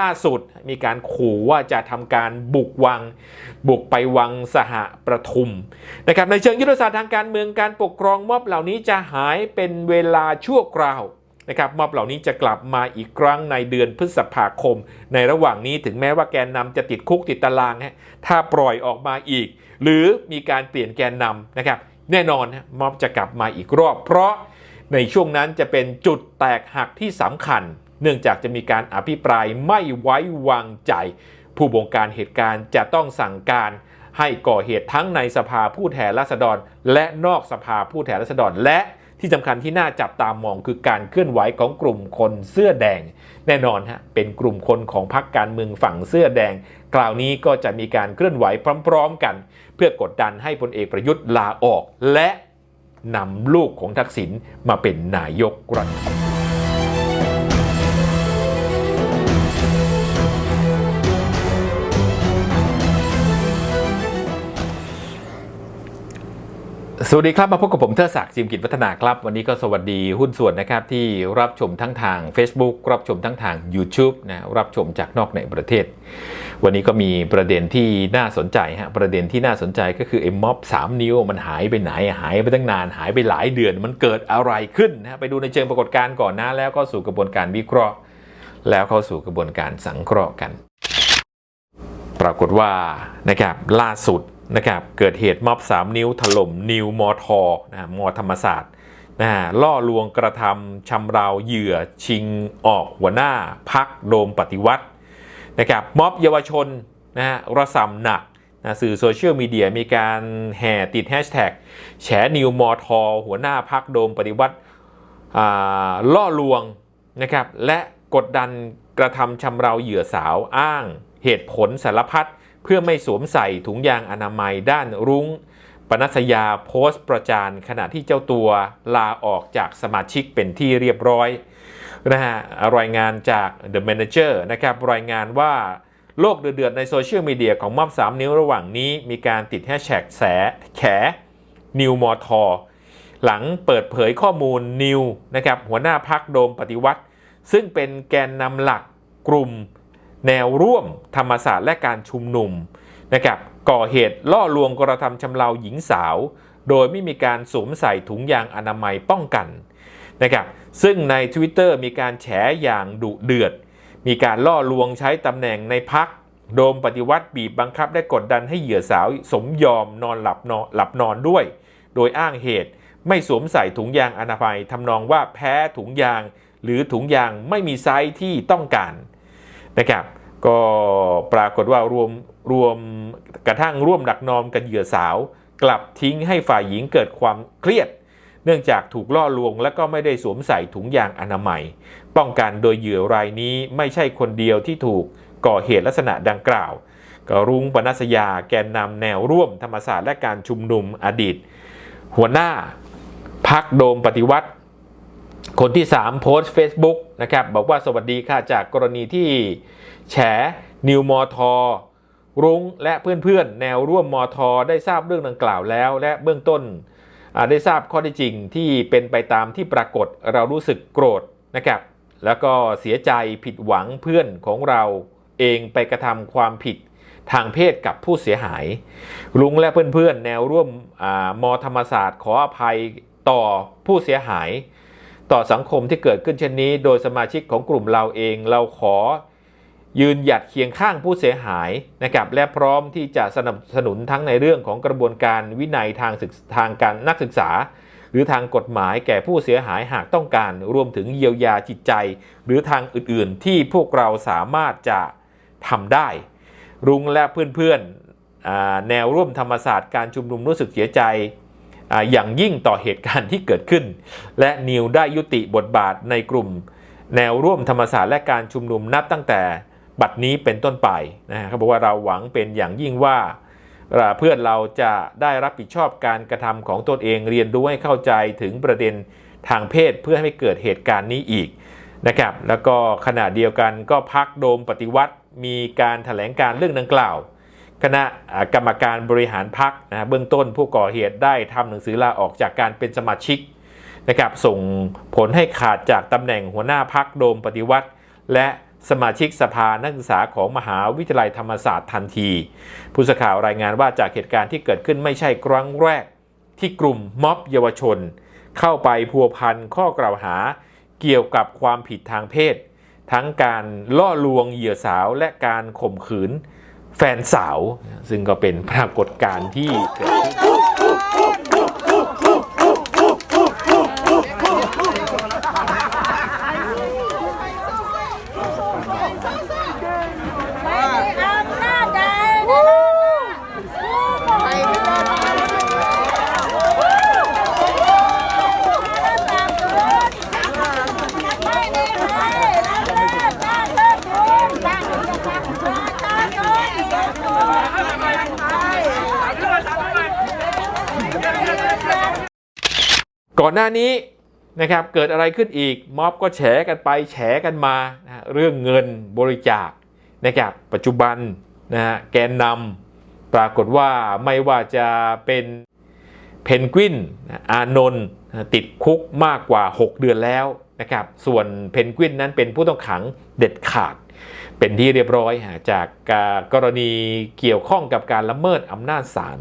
ล่าสุดมีการขู่ว่าจะทำการบุกวัง บุกไปวังสหประทุมนะครับในเชิงยุทธศาสตร์ทางการเมืองการปกครองม็อบเหล่านี้จะหายเป็นเวลาชั่วคราวนะครับม็อบเหล่านี้จะกลับมาอีกครั้งในเดือนพฤษภาคม ในระหว่างนี้ถึงแม้ว่าแกนนำจะติดคุกติดตารางฮะถ้าปล่อยออกมาอีก หรือมีการเปลี่ยนแกนนำนะครับแน่นอนม็อบจะกลับมาอีกรอบ เพราะในช่วงนั้นจะเป็นจุดแตกหักที่สำคัญ เนื่องจากจะมีการอภิปรายไม่ไว้วางใจ ผู้บงการเหตุการณ์จะต้องสั่งการให้ก่อเหตุทั้งในสภาผู้แทนราษฎร และนอกสภาผู้แทนราษฎร และที่สำคัญที่น่าจับตามองคือการเคลื่อนไหวของกลุ่มคนเสื้อแดง แน่นอนฮะเป็นกลุ่มคนของพรรคการเมืองฝั่งเสื้อแดง คราวนี้ก็จะมีการเคลื่อนไหวพร้อม ๆ กัน เพื่อกดดันให้พลเอกประยุทธ์ลาออก และนำลูกของทักษิณมาเป็นนายกรัฐมนตรี สวัสดีครับ มาพบกับผมเทอศักดิ์จิมกิจวัฒนาครับ วันนี้ก็สวัสดีหุ้นส่วนนะครับที่รับชมทั้งทาง Facebook รับชมทั้งทาง YouTube นะรับชมจากนอกในประเทศ วันนี้ก็มีประเด็นที่น่าสนใจฮะประเด็นที่น่าสนใจก็คือไอ้ม็อบ3นิ้วมันหายไปไหนหายไปตั้งนานหายไปหลายเดือน มันเกิดอะไรขึ้นนะไปดูในเชิงปรากฏการณ์ก่อนนะแล้วก็สู่กระบวนการวิเคราะห์ แล้วเข้าสู่กระบวนการสังเคราะห์กัน ปรากฏว่านะครับล่าสุดนะครับเกิดเหตุม็อบ 3 นิ้วถล่มนิวมอทอนะมอธรรมศาสตร์นะล่อลวงกระทำชำราวเหยื่อชิงออกหัวหน้าพักโดมปฏิวัตินะครับม็อบเยาวชนนะฮะระสำหนักนะสื่อโซเชียลมีเดียมีการแห่ติดแฮชแท็กแฉนิวมอทอหัวหน้าพักโดมปฏิวัติอ่าล่อลวงนะครับและกดดันกระทำชำเราเหยื่อสาวอ้าง เหตุผลสารพัดเพื่อไม่สวมใส่ถุงยางอนามัยด้านรุ้ง ปนัสยาโพสต์ประจานขณะที่เจ้าตัวลาออกจากสมาชิกเป็นที่เรียบร้อยนะฮะรายงานจาก The Manager นะครับรายงานว่าโลกเดือดๆในโซเชียลมีเดียของม็อบ3 นิ้วระหว่างนี้มีการติดแฮชแท็กแสแขนิวมอทอหลังเปิดเผยข้อมูลนิวนะครับหัวหน้าพักโดมปฏิวัติ ซึ่งเป็นแกนนำหลักกลุ่ม แนวร่วมธรรมศาสตร์และการชุมนุมนะครับก่อเหตุล่อลวงกระทำชำเราหญิงสาว โดยไม่มีการสวมใส่ถุงยางอนามัยป้องกันนะครับซึ่งใน Twitter มีการแฉอย่างดุเดือด มีการล่อลวงใช้ตำแหน่งในพักโดมปฏิวัติบีบบังคับและกดดันให้เหยื่อสาวสมยอมนอนหลับนอนหลับนอนด้วย โดยอ้างเหตุไม่สวมใส่ถุงยางอนามัยทำนองว่าแพ้ถุงยาง หรือถุงยางไม่มีไซส์ที่ต้องการ นะครับ ก็ปรากฏว่ารวมรวมกระทั่งร่วมดักนอมกับเหยื่อสาว กลับทิ้งให้ฝ่ายหญิงเกิดความเครียด เนื่องจากถูกล่อลวงและก็ไม่ได้สวมใส่ถุงยางอนามัย ป้องกันโดยเหยื่อรายนี้ไม่ใช่คนเดียวที่ถูกก่อเหตุลักษณะดังกล่าวก็รุ้งปนัสยาแกนนำแนวร่วมธรรมศาสตร์และการชุมนุมอดีต หัวหน้าพักโดมปฏิวัติ คนที่ 3 โพสต์ Facebook นะครับบอกว่าสวัสดีค่ะจากกรณีที่แฉนิวมอทอรุ้งและเพื่อนๆ แนวร่วมมอทอได้ทราบเรื่องดังกล่าวแล้ว และเบื้องต้นได้ทราบข้อท็จจริงที่เป็นไปตามที่ปรากฏเรารู้สึกโกรธนะครับแล้วก็เสียใจผิดหวังเพื่อนของเราเองไปกระทำความผิดทางเพศกับผู้เสียหาย ลุงและเพื่อนๆ แนวร่วมมอธรรมศาสตร์ขออภัยต่อผู้เสียหาย ต่อสังคมที่เกิดขึ้นเช่นนี้ โดยสมาชิกของกลุ่มเราเองเราขอยืนหยัดเคียงข้างผู้เสียหายนะครับและพร้อมที่จะสนับสนุนทั้งในเรื่องของกระบวนการวินัยทางศึกทางการนักศึกษา หรือทางกฎหมายแก่ผู้เสียหายหากต้องการ รวมถึงเยียวยาจิตใจ หรือทางอื่นๆ ที่พวกเราสามารถจะทำได้ รุงและเพื่อนๆแนวร่วมธรรมศาสตร์การชุมนุมรู้สึกเสียใจ อย่างยิ่งต่อเหตุการณ์ที่เกิดขึ้น และนิวได้ยุติบทบาทในกลุ่ม แนวร่วมธรรมศาสตร์และการชุมนุมนับตั้งแต่บัดนี้เป็นต้นไปนะเขาบอกว่าเราหวังเป็นอย่างยิ่งว่าเพื่อนเราจะได้รับผิดชอบการกระทำของตนเองเรียนรู้ให้เข้าใจถึงประเด็นทางเพศเพื่อให้ไม่เกิดเหตุการณ์นี้อีกนะครับแล้วก็ขณะเดียวกันก็พักโดมปฏิวัติมีการถแถลงการเรื่องดังกล่าว คณะกรรมการบริหารพักนะเบื้องต้นผู้ก่อเหตุได้ทำหนังสือลาออกจากการเป็นสมาชิกนะครับส่งผลให้ขาดจากตำแหน่งหัวหน้าพักโดมปฏิวัติ และสมาชิกสภานักศึกษาของมหาวิทยาลัยธรรมศาสตร์ทันที ผู้สื่อข่าวรายงานว่าจากเหตุการณ์ที่เกิดขึ้นไม่ใช่ครั้งแรก ที่กลุ่มม็อบเยาวชน เข้าไปพัวพันข้อกล่าวหา เกี่ยวกับความผิดทางเพศ ทั้งการล่อลวงเหยื่อสาวและการข่มขืน แฟนสาว ซึ่งก็เป็นปรากฏการณ์ที่เกิดขึ้น ไม่มีอำนาจใดในโลกไม่มีอำนาจไม่มีใครละเมิดบ้านเลิกคุณบ้านจะทำประชาชนเกิดตัว ก่ อนหน้านี้นะครับเกิดอะไรขึ้นอีกม็อบก็แฉกันไปแฉกันมานะเรื่องเงินบริจาคนะครับปัจจุบันนะฮะแกนนำปรากฏว่าไม่ว่าจะเป็นเพนกวินอานนท์ติดคุกมากกว่า 6 เดือนแล้วนะครับส่วนเพนกวินนั้นเป็นผู้ต้องขังเด็ดขาด เป็นที่เรียบร้อยฮะจากกรณีเกี่ยวข้องกับการละเมิดอำนาจศาล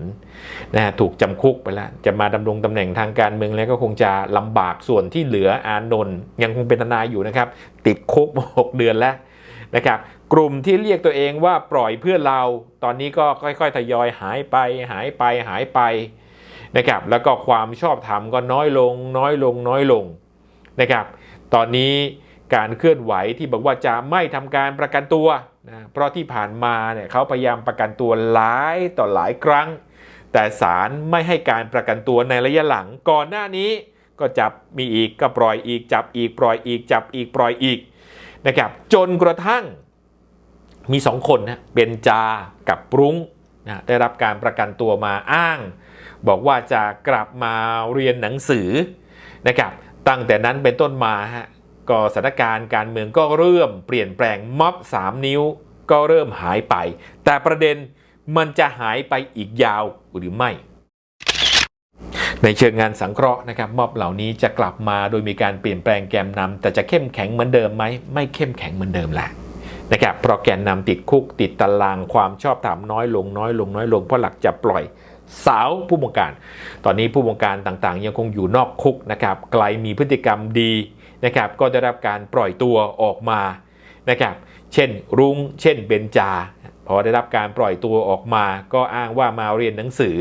นะฮะถูกจำคุกไปแล้วจะมาดำรงตำแหน่งทางการเมืองแล้วก็คงจะลำบากส่วนที่เหลืออานนท์ยังคงเป็นทนายอยู่นะครับ ติดคุกมาหกเดือนแล้วนะครับกลุ่มที่เรียกตัวเองว่าปล่อยเพื่อเราตอนนี้ก็ค่อยๆทยอยหายไปหายไปหายไปนะครับแล้วก็ความชอบธรรมก็น้อยลงน้อยลงน้อยลงนะครับ ตอนนี้ การเคลื่อนไหวที่บอกว่าจะไม่ทำการประกันตัวนะเพราะที่ผ่านมาเนี่ยเขาพยายามประกันตัวหลายต่อหลายครั้ง แต่ศาลไม่ให้การประกันตัวในระยะหลังก่อนหน้านี้ก็จับมีอีกก็ปล่อยอีกจับอีกปล่อยอีกจับอีกปล่อยอีกนะครับจนกระทั่งมีสองคนนะเบนจากับปรุ้งนะได้รับการประกันตัวมาอ้าง บอกว่าจะกลับมาเรียนหนังสือนะครับตั้งแต่นั้นเป็นต้นมาฮะ ก็สถานการณ์การเมืองก็เริ่มเปลี่ยนแปลงม็อบ 3 นิ้วก็เริ่มหายไป แต่ประเด็นมันจะหายไปอีกยาวหรือไม่ ในเชิงงานสังเคราะห์นะครับม็อบเหล่านี้จะกลับมาโดยมีการเปลี่ยนแปลงแกนนำแต่จะเข้มแข็งเหมือนเดิมไหมไม่เข้มแข็งเหมือนเดิมแหละนะครับเพราะแกนนำติดคุกติดตารางความชอบธรรมน้อยลงน้อยลงน้อยลงเพราะหลักจะปล่อยสาวผู้บงการ ตอนนี้ผู้บงการต่างๆ ยังคงอยู่นอกคุกนะครับไกลมีพฤติกรรมดี นะครับก็ได้รับการปล่อยตัวออกมานะครับเช่นรุง้งเช่นเบนจา พอได้รับการปล่อยตัวออกมาก็อ้างว่ามาเรียนหนังสือ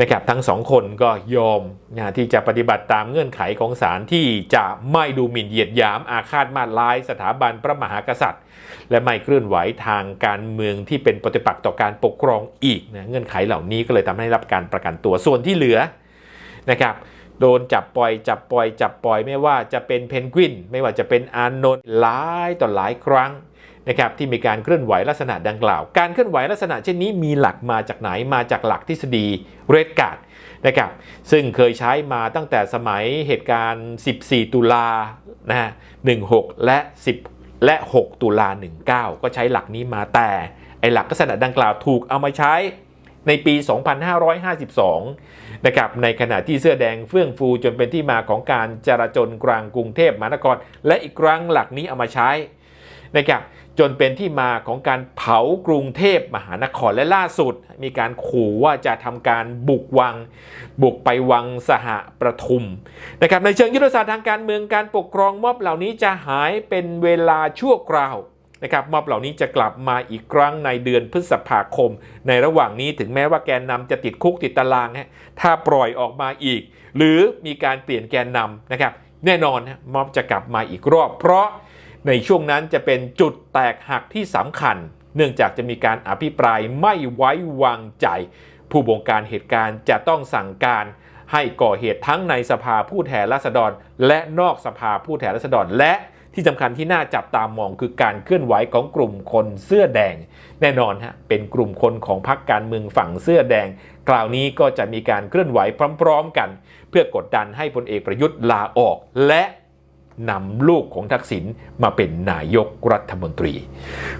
นะครับทั้งสองคนก็ยอมนะที่จะปฏิบัติตามเงื่อนไขของศาลที่จะไม่ดูหมิ่นเหยียดยามอาฆาตมาตร้ายสถาบันพระมหากษัตริย์ และไม่เคลื่อนไหวทางการเมืองที่เป็นปฏิปักษ์ต่อการปกครองอีกนะเงื่อนไขเหล่านี้ก็เลยทำให้รับการประกันตัวส่วนที่เหลือนะครับ โดนจับปล่อยจับปล่อยจับปล่อยไม่ว่าจะเป็นเพนกวิน ไม่ว่าจะเป็นอานนท์หลายต่อหลายครั้งนะครับที่มีการเคลื่อนไหวลักษณะดังกล่าว การเคลื่อนไหวลักษณะเช่นนี้มีหลักมาจากไหนมาจากหลักทฤษฎีเรดการ์ดนะครับซึ่งเคยใช้มาตั้งแต่สมัยเหตุการณ์ 14 ตุลานะฮะ16 และ 10 และ 6 ตุลา 19 ก็ใช้หลักนี้มาแต่ไอหลักลักษณะดังกล่าวถูกเอามาใช้ ในปี 2552 นะครับ ในขณะที่เสื้อแดงเฟื่องฟูจนเป็นที่มาของการจราจรกลางกรุงเทพมหานคร และอีกครั้งหลักนี้เอามาใช้นะครับจนเป็นที่มาของการเผากรุงเทพมหานครและล่าสุด มีการขู่ว่าจะทำการบุกวัง บุกไปวังสหประทุมนะครับในเชิงยุทธศาสตร์ทางการเมืองการปกครองมอบเหล่านี้จะหายเป็นเวลาชั่วคราว นะครับม็อบเหล่านี้จะกลับมาอีกครั้งในเดือนพฤษภาคม ในระหว่างนี้ถึงแม้ว่าแกนนำจะติดคุกติดตารางฮะถ้าปล่อยออกมาอีก หรือมีการเปลี่ยนแกนนำนะครับ แน่นอนม็อบจะกลับมาอีกรอบ เพราะในช่วงนั้นจะเป็นจุดแตกหักที่สำคัญ เนื่องจากจะมีการอภิปรายไม่ไว้วางใจ ผู้บงการเหตุการณ์จะต้องสั่งการให้ก่อเหตุทั้งในสภาผู้แทนราษฎร และนอกสภาผู้แทนราษฎรและ ที่สำคัญที่น่าจับตามองคือการเคลื่อนไหวของกลุ่มคนเสื้อแดง แน่นอนฮะเป็นกลุ่มคนของพรรคการเมืองฝั่งเสื้อแดง คราวนี้ก็จะมีการเคลื่อนไหวพร้อม ๆ กัน เพื่อกดดันให้พลเอกประยุทธ์ลาออก และนำลูกของทักษิณมาเป็นนายกรัฐมนตรี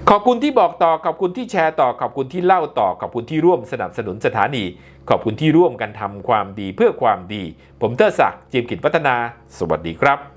ขอบคุณที่บอกต่อ ขอบคุณที่แชร์ต่อ ขอบคุณที่เล่าต่อ ขอบคุณที่ร่วมสนับสนุนสถานี ขอบคุณที่ร่วมกันทำความดีเพื่อความดี ผมเตอร์ศักดิ์จิมกิจพัฒนา สวัสดีครับ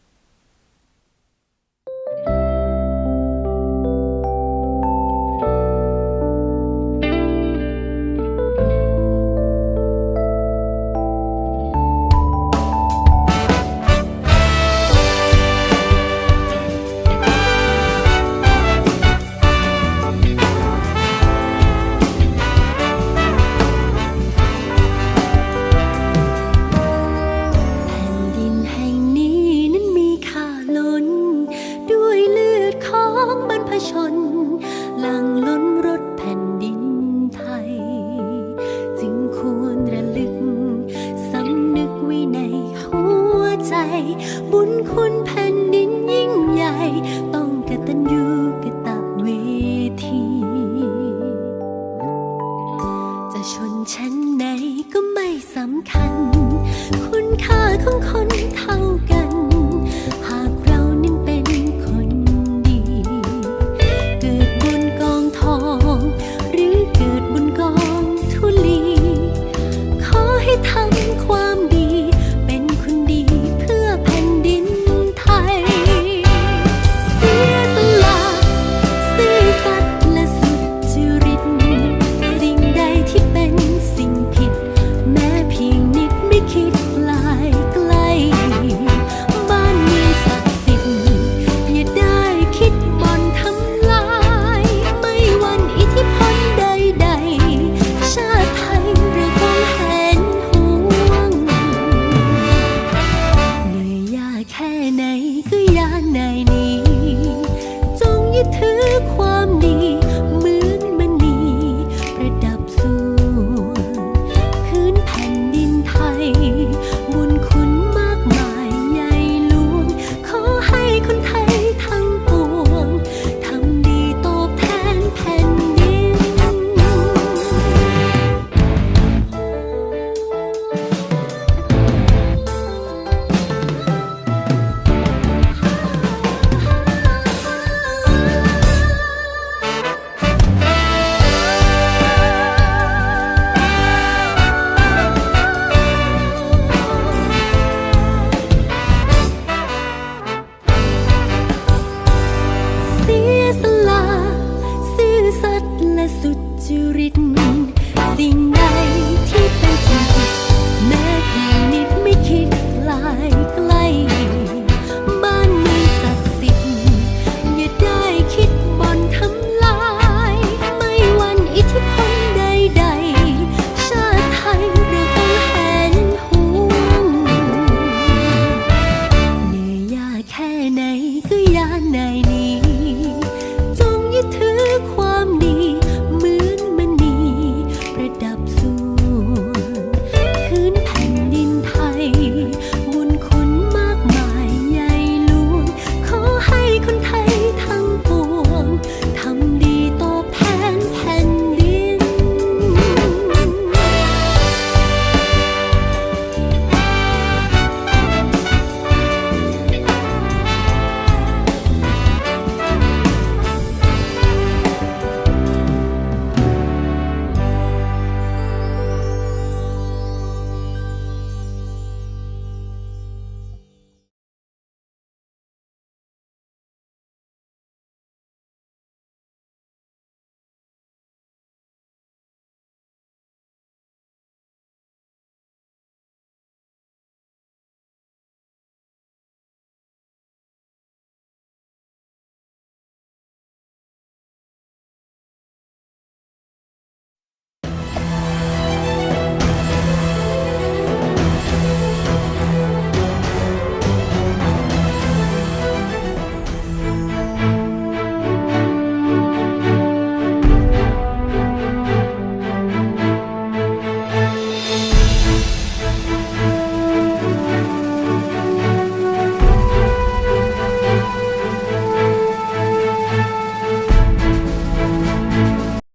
很好。